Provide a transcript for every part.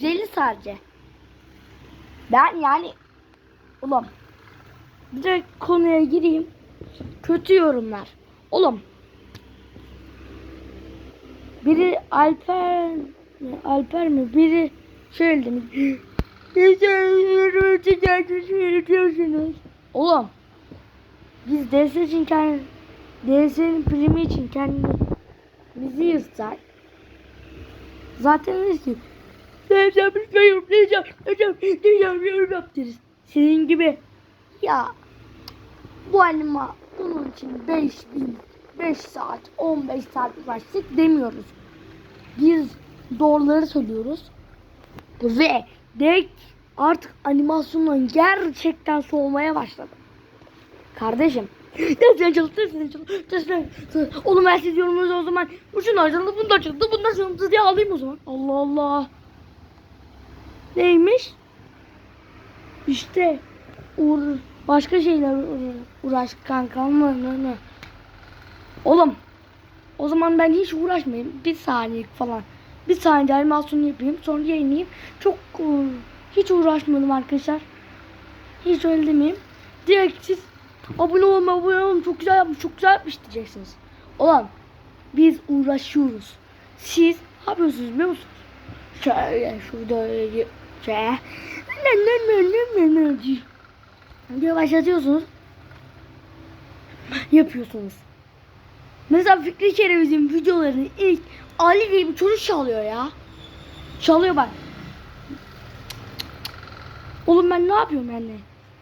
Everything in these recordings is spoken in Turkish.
150 sadece. Ben yani ulan direkt konuya gireyim. Kötü yorumlar. Oğlum biri Alper Alper mi? Biri şöyle demiş. diyorsunuz. Oğlum biz DS için kendi DS'nin primi için kendimizi yırtsak zaten deriz ki ben yapıyorum diyeceğim diyeceğim diyeceğim yorum yap deriz. Senin gibi ya bu anima bunun için 5 bin 5 saat 15 saat uğraştık demiyoruz. Biz doğruları söylüyoruz. Ve direkt artık animasyonun gerçekten soğumaya başladı. Kardeşim. Dersen çalış, dersen çalış, dersen çalış. Oğlum ben siz yorumunuzu o zaman şunu açıldı, bunu da açıldı, bunu diye alayım o zaman. Allah Allah. Neymiş? İşte uğra başka şeyler uğra- uğraş kanka. Ne, ne, ne. Oğlum o zaman ben hiç uğraşmayayım. Bir saniyelik falan. Bir saniye animasyon yapayım. Sonra yayınlayayım. Çok hiç uğraşmadım arkadaşlar. Hiç öyle demeyeyim. Direkt siz abone olma abone olun. Çok güzel yapmış. Çok güzel yapmış diyeceksiniz. Ulan biz uğraşıyoruz. Siz ne yapıyorsunuz biliyor musunuz? Şöyle şurada öyle ne diye. başlatıyorsunuz. Yapıyorsunuz. Mesela Fikri Kereviz'in videolarını ilk Ali diye bir çocuk çalıyor ya. Çalıyor bak. Oğlum ben ne yapıyorum yani?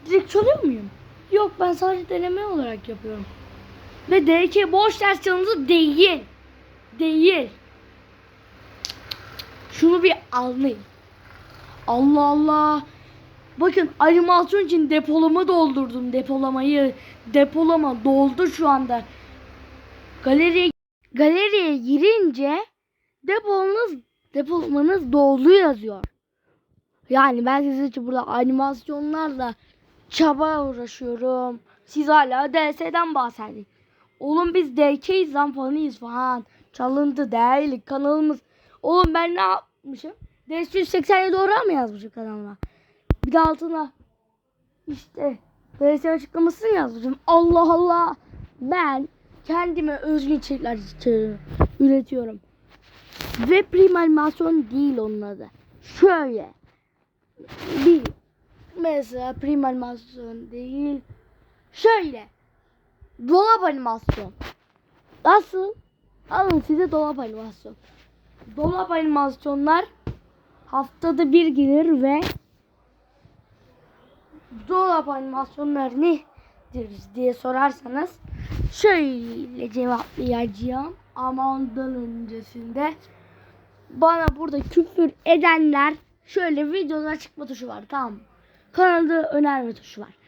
Direkt çalıyor muyum? Yok ben sadece deneme olarak yapıyorum. Ve DK boş ders çalındı değil. Değil. Şunu bir anlayın. Allah Allah. Bakın animasyon için depolama doldurdum. Depolamayı. Depolama doldu şu anda. Galeriye galeriye girince deponuz depolamanız doldu yazıyor. Yani ben size için burada animasyonlarla çaba uğraşıyorum. Siz hala DS'den bahsedin. Oğlum biz DK'yiz lan fanıyız falan. Çalındı değil kanalımız. Oğlum ben ne yapmışım? DS 187 doğru mu yazmışım kanalıma? Bir de altına işte DS açıklamasını yazmışım. Allah Allah. Ben kendime özgün içerikler üretiyorum. Ve prim animasyon değil onun adı. Şöyle. Bir. Mesela prim animasyon değil. Şöyle. Dolap animasyon. Nasıl? Alın size dolap animasyon. Dolap animasyonlar haftada bir gelir ve dolap animasyonlar nedir diye sorarsanız şöyle cevaplayacağım ama ondan öncesinde bana burada küfür edenler şöyle videoda çıkma tuşu var tamam mı? Kanalda önerme tuşu var.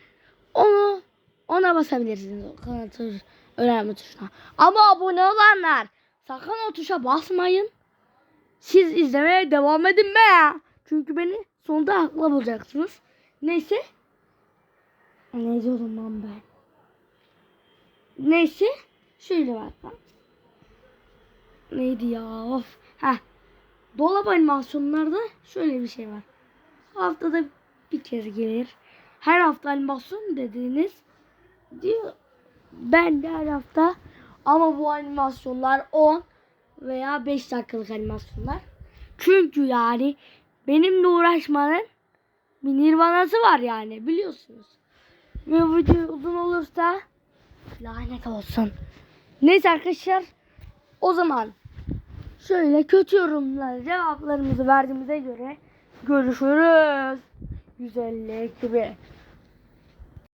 Onu ona basabilirsiniz o kanalı önerme tuşuna. Ama abone olanlar sakın o tuşa basmayın. Siz izlemeye devam edin be. Çünkü beni sonunda haklı bulacaksınız. Neyse. Ne diyordum lan ben? Neyse. Şöyle bak. lan. Neydi ya? Of. Heh. Dolap animasyonlarda şöyle bir şey var. Haftada bir kez gelir. Her hafta animasyon dediğiniz diyor. Ben de her hafta ama bu animasyonlar 10 veya 5 dakikalık animasyonlar. Çünkü yani benimle uğraşmanın bir nirvanası var yani biliyorsunuz. Ve video uzun olursa lanet olsun. Neyse arkadaşlar o zaman şöyle kötü yorumlar cevaplarımızı verdiğimize göre görüşürüz. Güzellik gibi.